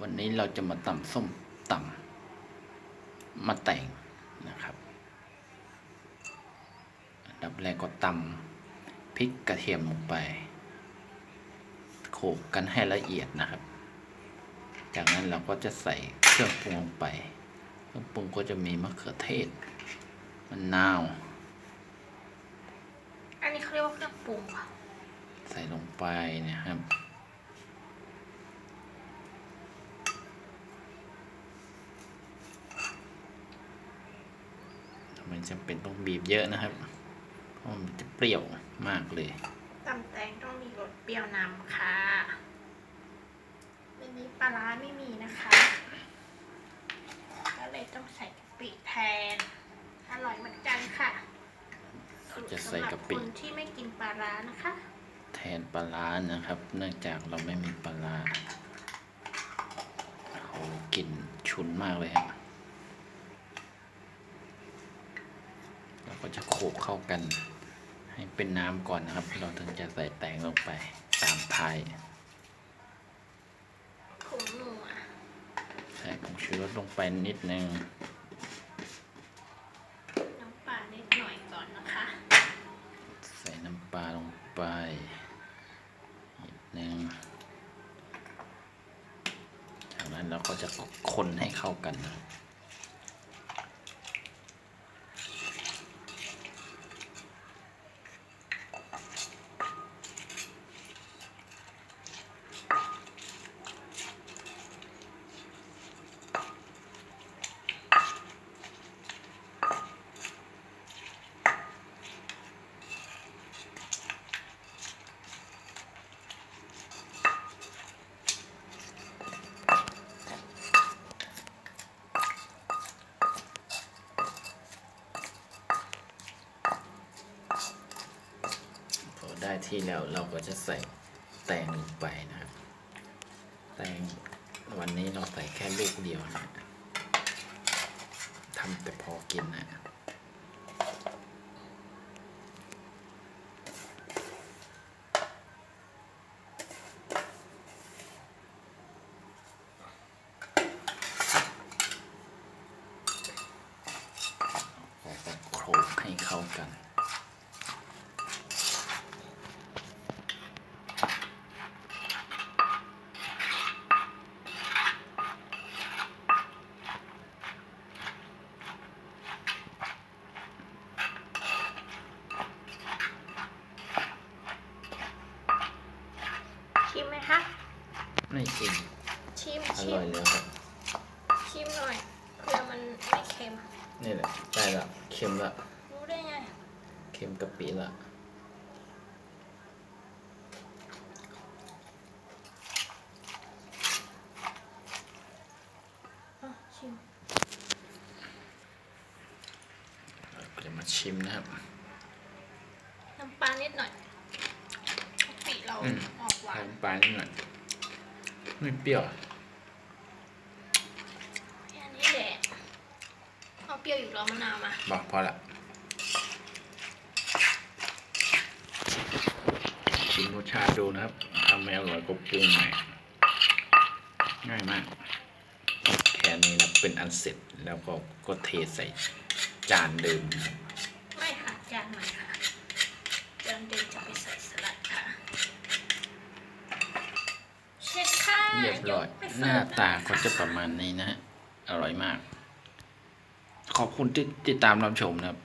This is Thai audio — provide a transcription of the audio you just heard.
วันนี้เราจะมาตำส้มตำมาแต่งนะครับอันดับแรกก็ตำพริกกระเทียมลงไป โขลกกันให้ละเอียดนะครับ จากนั้นเราก็จะใส่เครื่องปรุงลงไป เครื่องปรุงก็จะมีมะเขือเทศมะนาว อันนี้เขาเรียกว่าเครื่องปรุงค่ะใส่ลงไปนะครับ มันจำเป็นต้องบีบเยอะนะครับเพราะมันจะเปรี้ยวมากเลยตำแตงต้องมีรสเปรี้ยวนำค่ะวันนี้ปลาร้าไม่มีนะคะก็เลยต้องใส่กะปิแทน อร่อยเหมือนกันค่ะจะใส่กะปิสำหรับคนที่ไม่กินปลาร้านะคะ แทนปลาร้านะครับ เนื่องจากเราไม่มีปลาร้าโอ้โหกลิ่นฉุนมากเลยครับเรา ก็จะโขลกเข้ากัน ให้เป็นน้ำก่อนนะครับ เราถึงจะใส่แตงลงไปตามท้ายผงนัวใส่ผงชูรสลงไปนิดนึงน้ำปลานิดหน่อยก่อนนะคะ ใส่น้ำปลาลงไปนิดนึงจากนั้นเราก็จะคนให้เข้ากันนะ ได้ที่แล้วเราก็จะใส่แตงลงไปนะครับ แตงวันนี้เราใส่แค่ลูกเดียวนะทำแต่พอกินนะแล้วก็โขลกให้เข้ากัน ชิมไหมคะ ไม่ชิมชิมอชิร่อมยแล้วครับ ชิมหน่อยเพื่อมันไม่เค็มนี่แหละได้ละเค็มละรู้ได้ไงเค็มกะปิละอะชิมเราก็จะมาชิมนะครับ น้ำปลานิดหน่อยกะปิเราอืม ออกหวานใส่น้ำปลานิดหน่อย ไม่เปรี้ยวอะแค่นี้แหละเอาเปรี้ยวอยู่รอมะนาวมา บอกพอละชิมรสชาติดูนะครับทำไม่อร่อยก็ปรุงใหม่ ง่ายมาก แค่นี้นะเป็นอันเสร็จแล้วก็ก็เทใส่จานเดิมนะครับ ไม่ค่ะจานใหม่ค่ะจานเดิมจะไปใส่สลัดค่ะ เช็ดค่ะ เรีย บร้อยกไปหเสิน้าร์ฟตาก็จะประมาณนี้นะฮะอร่อยมาก ขอบคุณที่ติดตามรับชมนะครับ